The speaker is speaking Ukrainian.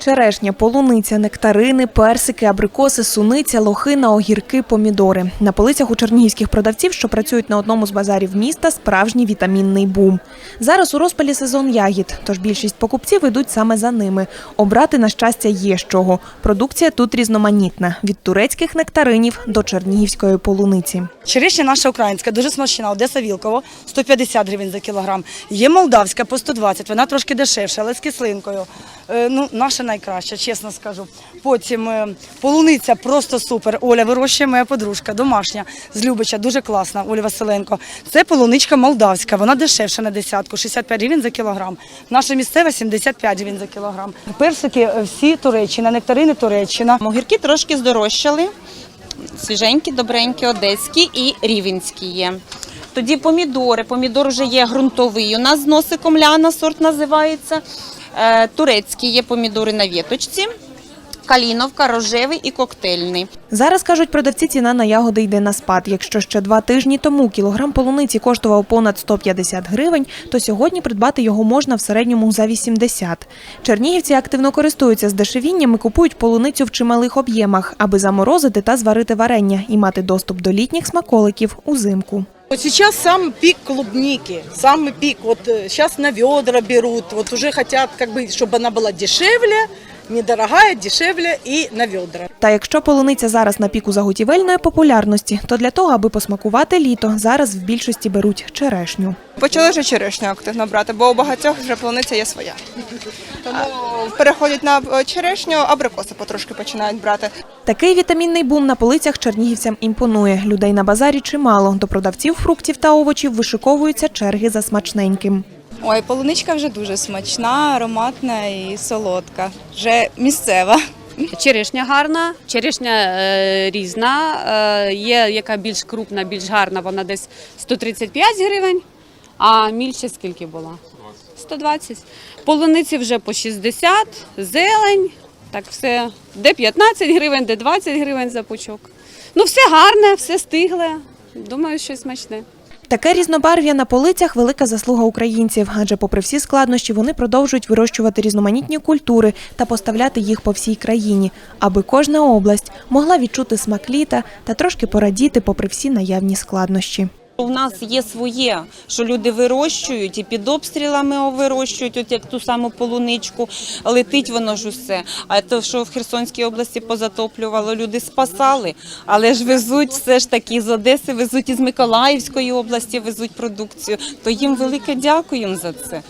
черешня, полуниця, нектарини, персики, абрикоси, суниця, лохина, огірки, помідори. На полицях у чернігівських продавців, що працюють на одному з базарів міста, справжній вітамінний бум. Зараз у розпалі сезон ягід, тож більшість покупців йдуть саме за ними. Обрати, на щастя, є з чого. Продукція тут різноманітна – від турецьких нектаринів до чернігівської полуниці. Черешня наша українська, дуже смачна. Одеса Вілково 150 гривень за кілограм. Є молдавська по 120, вона трошки дешевша, але з кислинкою. Е, Ну, наша найкраща, чесно скажу. Потім е, полуниця просто супер. Оля вирощує моя подружка, домашня з Любича, дуже класна. Оля Василенко. Це полуничка молдавська, вона дешевша на десятку, 65 гривень за кілограм. Наша місцева 75 гривень за кілограм. Персики е, всі Туреччина, нектарини Туреччина. Огірки трошки здорожчали. Свіженькі, добренькі, одеські і рівенські є. Тоді помідори. Помідор вже є ґрунтовий. У нас з носиком ляна сорт називається. Е, Турецькі є помідори на віточці. Каліновка, рожевий і коктейльний. Зараз, кажуть продавці, ціна на ягоди йде на спад. Якщо ще два тижні тому кілограм полуниці коштував понад 150 гривень, то сьогодні придбати його можна в середньому за 80. Чернігівці активно користуються здешевінням і купують полуницю в чималих об'ємах, аби заморозити та зварити варення і мати доступ до літніх смаколиків узимку. Вот сейчас самый пик клубники, самый пик. Вот сейчас на ведра берут, вот уже хотят, как бы, чтобы она была дешевле, недорогая, дешевле и на ведра. Та якщо полуниця зараз на піку заготівельної популярності, то для того, аби посмакувати літо, зараз в більшості беруть черешню. Почали вже черешню активно брати, бо у багатьох вже полуниця є своя. Тому переходять на черешню, абрикоси потрошки починають брати. Такий вітамінний бум на полицях чернігівцям імпонує. Людей на базарі чимало. До продавців фруктів та овочів вишиковуються черги за смачненьким. Ой, полуничка вже дуже смачна, ароматна і солодка. Вже місцева. Черешня гарна, черешня е, різна. Е, є яка більш крупна, більш гарна, вона десь 135 гривень, а мільше скільки була? 120. Полуниці вже по 60, зелень, так все, де 15 гривень, де 20 гривень за пучок. Ну, все гарне, все стигле. Думаю, щось смачне. Таке різнобарв'я на полицях велика заслуга українців, адже, попри всі складнощі, вони продовжують вирощувати різноманітні культури та поставляти їх по всій країні, аби кожна область могла відчути смак літа та трошки порадіти, попри всі наявні складнощі. У нас є своє, що люди вирощують і під обстрілами вирощують, от як ту саму полуничку, летить воно ж усе. А то, що в Херсонській області позатоплювало, люди спасали, але ж везуть все ж таки з Одеси, везуть із Миколаївської області, везуть продукцію. То їм велике дякуємо за це.